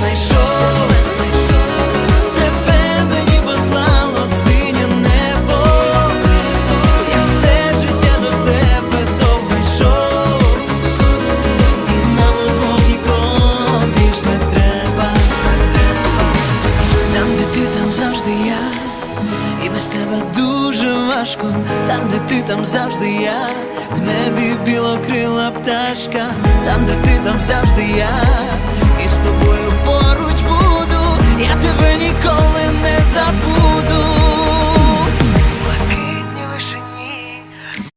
знайшов. Тебе мені послало синє небо. Я все життя до тебе довго йшов. І нам одного нікого не треба. Там, де ти, там завжди я, і без тебе дуже важко. Там, де ти, там завжди я. В небі білокрила пташка, там, де ти, там завжди я.